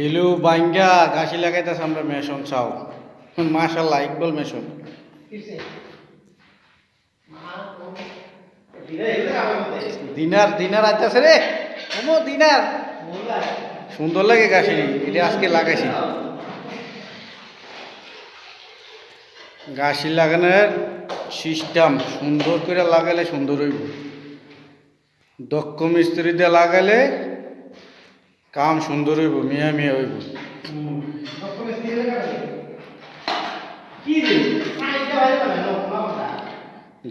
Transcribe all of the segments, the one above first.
গেলু বাঙ্গা গাছি লাগাইতেছে আমরা মেশন, চাও। মাশাল্লাহ, ইকবল মেশন। দিনার দিনার আইতাছে রে। ওমো, দিনার। সুন্দর লাগে গাছি এটা আজকে লাগাইছি। গাছি লাগানোর সিস্টেম সুন্দর করে লাগালে সুন্দর হইব। দক্ষ মিস্ত্রি দিয়ে লাগালে কাম সুন্দর হইব, মিয়া মিয়া হইব।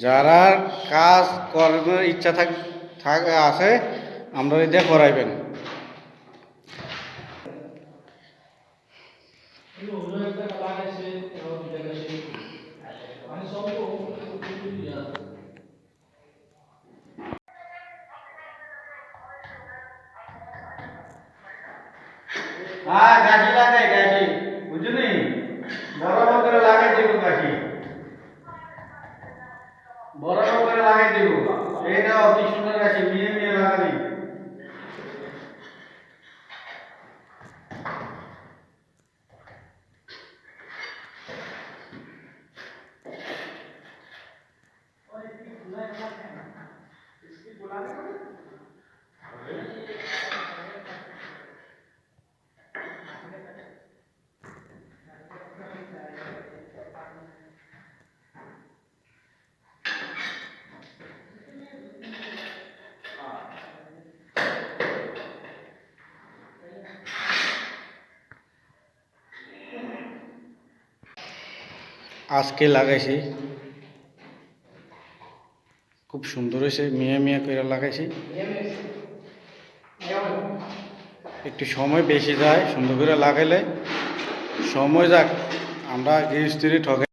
যারা কাজ করার ইচ্ছা থাক থাক, আছে, আমরা এটা করাইবেন। হ্যাঁ গাছি লাগাই গাছি বুঝলি বড় করে লাগাই দিব গাছি বড় করে লাগাই দিব এই নাও কি সুন্দর গাছি মিয়ে মিয়ে লাগাবি আজকে লাগাইছি। খুব সুন্দর হয়েছে, মিয়া মিয়া করে লাগাইছি। একটু সময় বেশি যায় সুন্দর করে লাগাইলে। সময় যাক, আমরা গৃহস্থিরে ঠকে